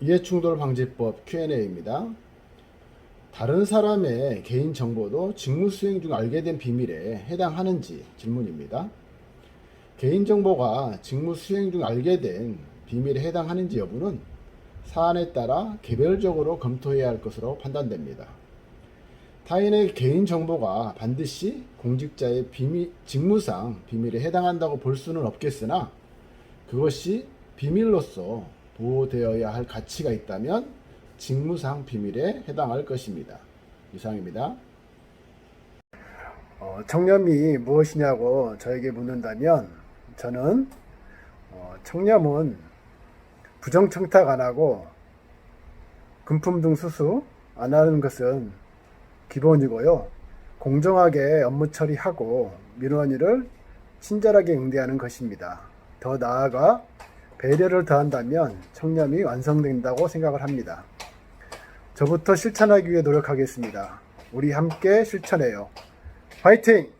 이해충돌 방지법 Q&A입니다. 다른 사람의 개인 정보도 직무 수행 중 알게 된 비밀에 해당하는지 질문입니다. 개인 정보가 직무 수행 중 알게 된 비밀에 해당하는지 여부는 사안에 따라 개별적으로 검토해야 할 것으로 판단됩니다. 타인의 개인 정보가 반드시 공직자의 비밀, 직무상 비밀에 해당한다고 볼 수는 없겠으나 그것이 비밀로서 보호되어야 할 가치가 있다면 직무상 비밀에 해당할 것입니다. 이상입니다. 어, 청렴이 무엇이냐고 저에게 묻는다면 저는 어, 청렴은 부정청탁 안 하고 금품 등 수수 안 하는 것은 기본이고요. 공정하게 업무 처리하고 일을 친절하게 응대하는 것입니다. 더 나아가 배려를 더한다면 청렴이 완성된다고 생각을 합니다. 저부터 실천하기 위해 노력하겠습니다. 우리 함께 실천해요. 화이팅!